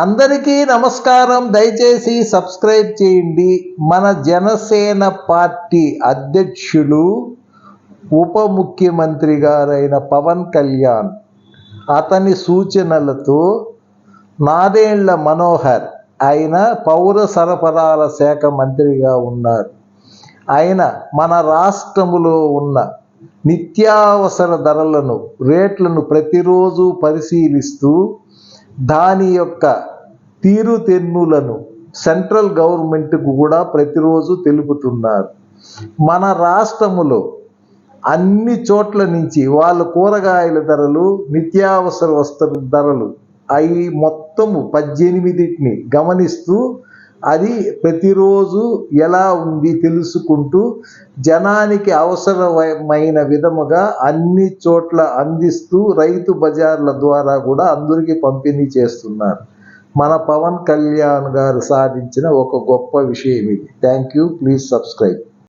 అందరికీ నమస్కారం. దయచేసి సబ్స్క్రైబ్ చేయండి. మన జనసేన పార్టీ అధ్యక్షులు ఉప ముఖ్యమంత్రి గారైన పవన్ కళ్యాణ్ అతని సూచనలతో నాదేళ్ళ మనోహర్ ఆయన పౌర సరఫరాల శాఖ మంత్రిగా ఉన్నారు. ఆయన మన రాష్ట్రములో ఉన్న నిత్యావసర ధరలను రేట్లను ప్రతిరోజు పరిశీలిస్తూ దాని యొక్క తీరుతెన్నులను సెంట్రల్ గవర్నమెంట్కు కూడా ప్రతిరోజు తెలుపుతున్నారు. మన రాష్ట్రములో అన్ని చోట్ల నుంచి వాళ్ళ కూరగాయల ధరలు నిత్యావసర వస్తువుల ధరలు అవి మొత్తము పద్దెనిమిదిటిని గమనిస్తూ అది ప్రతిరోజు ఎలా ఉంది తెలుసుకుంటూ జనానికి అవసరమైన విధముగా అన్ని చోట్ల అందిస్తూ రైతు బజార్ల ద్వారా కూడా అందరికీ పంపిణీ చేస్తున్నారు. మన పవన్ కళ్యాణ్ గారు సాధించిన ఒక గొప్ప విషయం ఇది. Thank you please subscribe